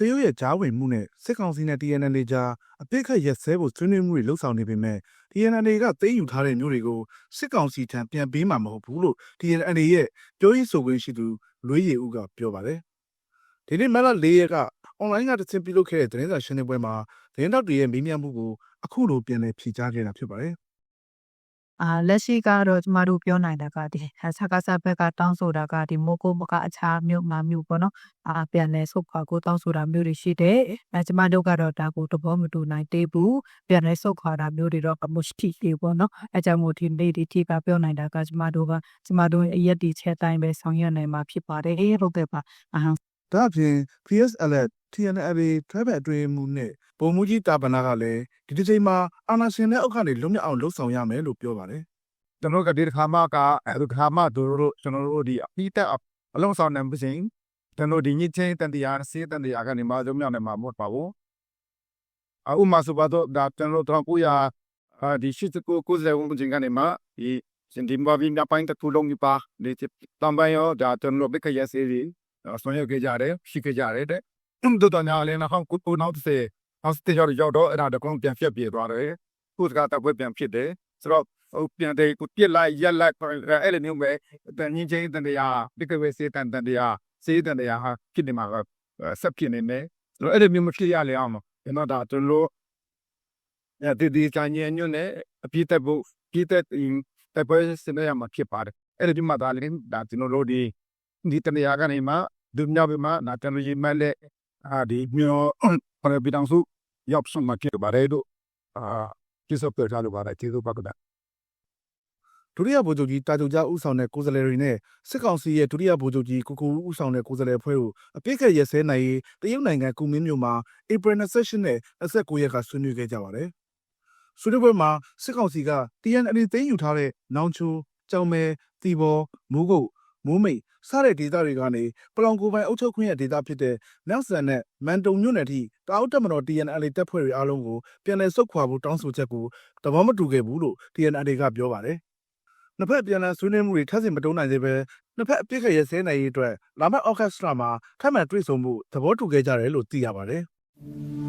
တရုတ်ရဲ့ကြားဝင်မှုနဲ့စစ်ကောင်စီနဲ့ TNL ကြားအပိတ်ခတ်ရက်စဲဖို့ဆွေးနွေးမှုတွေလှုပ်ဆောင်နေပေမဲ့ TNL ကသိမ်းယူထားတဲ့မျိုးတွေကိုစစ်ကောင်စီထံပြန်ပေးမှာမဟုတ်ဘူးလို့ TNL ရဲ့ပြောရေးဆိုခွင့်ရှိသူလွေးရည်ဦးကပြောပါတယ်။ဒီနေ့မက်လာ၄ရက်က online ကတစ်ဆင့်ပြုလုပ်ခဲ့တဲ့သတင်းစာရှင်းလင်းပွဲမှာသတင်းတောက်တွေရဲ့မေးမြန်းမှုကိုအခုလိုပြန်လည်ဖြေကြားခဲ့တာဖြစ်ပါတယ်။ အာလက်ရှိကတော့ကျမတို့ပြောနိုင်တာကဒီဆက်ကစားဘက်ကတောင်းဆိုတာကဒီမိုကိုမကအခြားမြို့မှာမြို့ပေါ့နော်အာပြန်လဲဆုတ်ခွာကိုတောင်းဆိုတာမျိုးတွေရှိတယ်အဲကျမတို့ကတော့ဒါကိုသဘောမတူနိုင်သေးဘူးပြန်လဲဆုတ်ခွာတာမျိုးတွေတော့မရှိသေးဘူးပေါ့နော်အဲကြောင့်မို့ဒီနေ့ဒီထိကပြောနိုင်တာကကျမတို့ကကျမတို့ရဲ့အရက်ဒီချက်တိုင်းပဲဆောင်ရွက်နိုင်မှာဖြစ်ပါတယ်ဟုတ်ကဲ့ပါအာဒါအပြင် PSL TNL ထွဲဘက်အတွင်းမှုနဲ့ ပုံမှုကြီးတာပနာကလည်းဒီတစ်ချိန်မှာအာနာရှင်တဲ့အောက်ကနေလွတ်မြောက်အောင်လှုပ်ဆောင်ရမယ်လို့ပြောပါတယ်ကျွန်တော်တို့ကဒီတစ်ခါမှကအဲဒီတစ်ခါမှတို့တို့ကျွန်တော်တို့ဒီအပိတက်အလုံးဆောင်နေမှုစဉ်ကျွန်တော်ဒီညချင်းတန်တရားစေးတန်တရားကနေမှတို့မြောက်နေမှာမဟုတ်ပါဘူးအဥမာဆိုပါတော့ဒါကျွန်တော်တို့ကိုရဒီရှိစကိုကိုယ်စဲဝင်ချင်းကနေမှဒီစင်ဒီမဘီမြပိုင်းတခုလုံးပြပါဒီတမ်ပိုင်းရောဒါကျွန်တော်ဘက်ကရစေးဒီဆွမ်းရောက်ခဲ့ကြတယ်ရှိခဲ့ကြတယ်တဲ့တို့တော့ညာလည်းနောက်ကိုကိုနောက်တဲ့ အော်စတေဂျော်ရောက်တော့အဲ့ဒါတကောင်ပြန်ဖြတ်ပြေသွားတယ်ခုစကားတပ်ပွဲပြန်ဖြစ်တယ်ဆိုတော့ဟုတ်ပြန်တယ်ကိုပြစ်လိုက်ရက်လိုက်အဲ့လိုမျိုးပဲတန်ငင်းချင်းတန်တရားဒီကဝေးစေးတန်တန်တရားစေးတန်တရားဟာဖြစ်နေမှာဆက်ဖြစ်နေတယ်ဆိုတော့အဲ့လိုမျိုးမဖြစ်ရလေအောင်ကျွန်တော်ဒါကျွန်တော်အဲဒီဒီချန်ညညနဲ့အပြည့်တက်ဖို့ပြည့်တက်တက်ပွဲစနေရမှာဖြစ်ပါတယ်အဲ့လိုဒီမှာဒါလည်းဒါကျွန်တော်တို့ဒီဒီတန်တရားကနေမှဒုညဘမှာနာတန်ရီမလဲအာဒီမျိုး ပရပီတောင်စုရောက်ဆုံးမှာဖြစ်ပါတယ်တို့အာကိစ္စပြထားလို့ပါတယ်ကျေးဇူးပါကဒါဒုတိယဗိုလ်ချုပ်ကြီးတာကြုံကြားဦးဆောင်တဲ့ကိုယ်စားလှယ်တွေနဲ့စစ်ကောင်စီရဲ့ဒုတိယဗိုလ်ချုပ်ကြီးကိုကိုဦးဦးဆောင်တဲ့ကိုယ်စားလှယ်အဖွဲ့ကိုအပိတ်ခတ်ရက်စဲနိုင်ရေးတရုတ်နိုင်ငံကူမင်းမြို့မှာဧပြီ28နဲ့29ရက်ကဆွေးနွေးခဲ့ကြပါတယ်။ဆွေးနွေးပွဲမှာစစ်ကောင်စီက TNL သိမ်းယူထားတဲ့နောင်ချိုကြောင်မဲတီဘောမိုးကုတ် မိုးမိတ်စတဲ့ဒေသတွေကနေပလောင်ကိုပိုင်အုပ်ချုပ်ခွင့်ရဲ့ဒေသဖြစ်တဲ့မြောက်ဆန်နဲ့မန်တုံမြို့နယ်ထိတာအုပ်တက်မတော် TNL တပ်ဖွဲ့တွေအားလုံးကိုပြန်လည်ဆုတ်ခွာဖို့တောင်းဆိုချက်ကိုတဘောမတူခဲ့ဘူးလို့ TNL ကပြောပါတယ်။နှစ်ဖက်ပြန်လည်ဆွေးနွေးမှုတွေထပ်ဆင့်မတုံးနိုင်သေးပဲနှစ်ဖက်အပြစ်ခတ်ရစဲနိုင်ရေးအတွက်လာမယ့်ဩဂတ်စ်လမှာထပ်မံတွေ့ဆုံမှုသဘောတူခဲ့ကြတယ်လို့သိရပါတယ်။